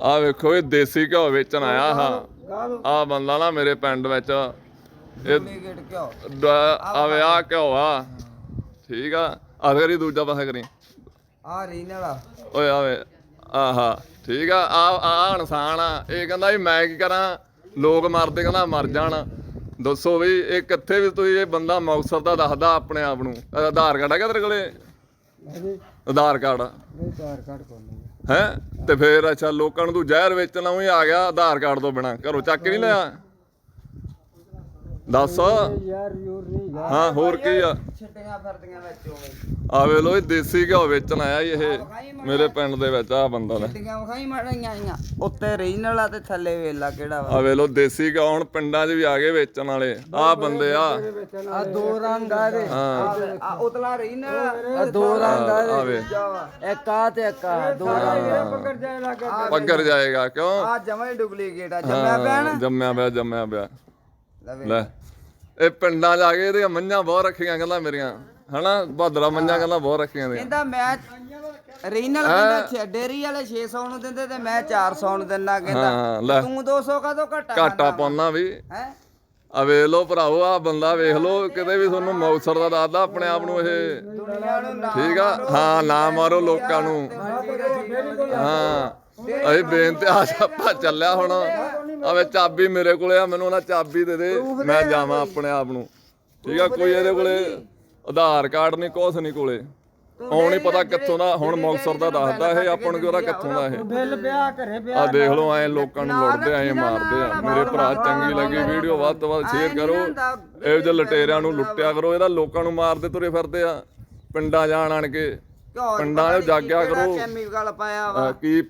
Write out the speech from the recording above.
ਆ ਵੇਖੋ ਇਹ ਦੇਸੀ ਘਿਓ ਵੇਚਣ ਆਇਆ ਹਾਂ। ਆ ਬੰਦਾ ਨਾ ਮੇਰੇ ਪਿੰਡ ਵਿੱਚ। ਇਹ ਆ ਘਿਓ? ਆ। ਠੀਕ ਆ। ਆ ਕਰੀ ਦੂਜਾ ਪਾਸਾ ਕਰੀ। ਆ ਰੀਨਲ ਆ ਓਏ ਆਵੇ ਆਹਾ ਠੀਕ ਆ। ਆ ਆ ਇਨਸਾਨ ਆ। ਇਹ ਕਹਿੰਦਾ ਵੀ ਮੈਂ ਕੀ ਕਰਾਂ? ਲੋਕ ਮਰਦੇ ਕਹਿੰਦਾ ਮਰ ਜਾਣ। ਦੱਸੋ ਵੀ ਇਹ ਕਿੱਥੇ ਵੀ ਤੁਸੀਂ ਇਹ ਬੰਦਾ ਮੌਸਰ ਦਾ ਦੱਸਦਾ ਆਪਣੇ ਆਪ ਨੂੰ। ਆਧਾਰ ਕਾਰਡ ਹੈਗਾ ਤੇਰੇ ਕੋਲੇ? ਆਧਾਰ ਕਾਰਡ। ਨਹੀਂ ਚਾਰ ਕੱਟ ਕੋਲ ਹੈ? ਤੇ ਫੇਰ ਅੱਛਾ ਲੋਕਾਂ ਨੂੰ ਤੂੰ ਜ਼ਹਿਰ ਵੇਚਣਾ ਹੀ ਆ ਗਿਆ, ਆਧਾਰ ਕਾਰਡ ਤੋਂ ਬਿਨਾ। ਘਰੋਂ ਚੱਕ ਨਹੀਂ ਲਿਆ। ਦੱਸ। ਯਾਰ ਯੂਰ ਨਹੀਂ ਗਾ ਹਾਂ ਹੋਰ ਕੀ ਆ? ਛਿੱਟੀਆਂ ਫਿਰਦੀਆਂ ਵਿੱਚ ਹੋਵੇ ਆ ਵੇ ਲੋ ਇਹ ਦੇਸੀ ਘਿਓ ਵੇਚਣ ਆਇਆ ਈ ਇਹ ਮੇਰੇ ਪਿੰਡ ਦੇ ਵਿੱਚ ਆ ਬੰਦਾ ਲੈ ਛਿੱਟੀਆਂ ਵਿਖਾਈ ਮਾੜੀਆਂ ਆਈਆਂ। ਉੱਤੇ ਰੀਨਲ ਆ ਤੇ ਥੱਲੇ ਵੇਲਾ ਕਿਹੜਾ ਵਾ। ਆ ਵੇ ਲੋ ਦੇਸੀ ਘਿਓ ਹੁਣ ਪਿੰਡਾਂ 'ਚ ਵੀ ਆ ਗਏ ਵੇਚਣ ਵਾਲੇ। ਆ ਬੰਦੇ ਆ। ਆ ਦੋ ਰੰਗ ਆ ਦੇ ਹਾਂ। ਆ ਉਤਲਾ ਰੀਨਲ ਆ ਦੋ ਰੰਗ ਆ ਆ ਵੇ। ਇੱਕ ਆ ਤੇ ਇੱਕ ਆ ਦੋ ਰੰਗ ਪਕੜ ਜਾਏ ਲੱਗਾ ਪੱਗਰ ਜਾਏਗਾ ਕਿਉਂ? ਆ ਜਮਾ ਹੀ ਡੁਪਲੀਕੇਟ ਆ। ਜੰਮਿਆ ਪਿਆ ਨਾ? ਹਾਂ, ਜੰਮਿਆ ਪਿਆ ਜੰਮਿਆ ਪਿਆ। ਲੈ ਵੇ। ਲੈ। ਇਹ ਪਿੰਡਾਂ ਆ ਕੇ ਇਹਦੀਆਂ ਮੰਝਾਂ ਬਹੁਤ ਰੱਖੀਆਂ ਕਹਿੰਦਾ ਮੇਰੀਆਂ। ਹਨਾ? ਬਹਾਦਰਾ ਮੰਝਾਂ ਕਹਿੰਦਾ ਬਹੁਤ ਰੱਖੀਆਂ ਦੀਆਂ ਕਹਿੰਦਾ ਮੈਂ ਰੀਨਲ ਕਹਿੰਦਾ ਡੇਰੀ ਵਾਲੇ 600 ਨੂੰ ਦਿੰਦੇ ਤੇ ਮੈਂ 400 ਨੂੰ ਦਿੰਦਾ ਕਹਿੰਦਾ। ਤੂੰ 200 ਕਦੋਂ ਘਟਾ ਘਾਟਾ ਪਾਉਣਾ ਵੀ। ਹੈ? ਆ ਵੇਖ ਲੋ ਭਰਾਵੋ ਆ ਬੰਦਾ ਵੇਖ ਲੋ ਕਿਤੇ ਵੀ ਤੁਹਾਨੂੰ ਮੌਸਰ ਦਾ ਦੱਸਦਾ ਆਪਣੇ ਆਪ ਨੂੰ ਇਹ। ਨੂੰ ਨਾ ਠੀਕ ਆ? ਹਾਂ ਨਾ ਮਾਰੋ ਲੋਕਾਂ ਨੂੰ। ਹਾਂ। ਅਸੀਂ ਬੇਨਤੀ ਆ ਛਾਪਾ ਚੱਲਿਆ ਹੁਣ। ਆਵੇ ਚਾਬੀ ਮੇਰੇ ਕੋਲੇ ਆ ਮੈਨੂੰ ਨਾ ਚਾਬੀ ਦੇ ਦੇ। ਮੈਂ ਜਾਵਾਂ ਆਪਣੇ ਆਪ ਨੂੰ। ਠੀਕ ਆ ਕੋਈ ਇਹਦੇ ਕੋਲੇ ਆਧਾਰ ਕਾਰਡ ਨਹੀਂ ਕੁਛ ਨਹੀਂ ਕੋਲੇ। ਹੁਣ ਹੀ ਪਤਾ ਕਿੱਥੋਂ ਦਾ ਹੁਣ ਮੌਸਰ ਦਾ ਦੱਸਦਾ ਇਹ ਆਪਾਂ ਨੂੰ ਕਿਹੜਾ ਕਿੱਥੋਂ ਦਾ ਇਹ। ਬਿੱਲ ਵਿਆਹ ਘਰੇ ਆ ਦੇਖ ਲਓ ਐ ਲੋਕਾਂ ਨੂੰ ਲੁੱਟਦੇ ਐ ਮਾਰਦੇ ਆ। ਮੇਰੇ ਭਰਾ ਚੰਗੀ ਲੱਗੀ ਵੀਡੀਓ ਵੱਧ ਤੋਂ ਵੱਧ ਸ਼ੇਅਰ ਕਰੋ। ਇਹੋ ਜਿਹੇ ਲਟੇਰਿਆਂ ਨੂੰ ਲੁੱਟਿਆ ਕਰੋ ਇਹਦਾ ਲੋਕਾਂ ਨੂੰ ਮਾਰਦੇ ਤੁਰੇ ਫਿਰਦੇ ਆ। ਪਿੰਡਾਂ ਜਾਣ ਆਣ ਕੇ। ਪਿੰਡਾਂ 'ਚ ਜਾਗਿਆ ਕਰੋ। ਕੈਮੀਕਲ ਪਾਇਆ ਵਾ। ਅਹ ਕੀ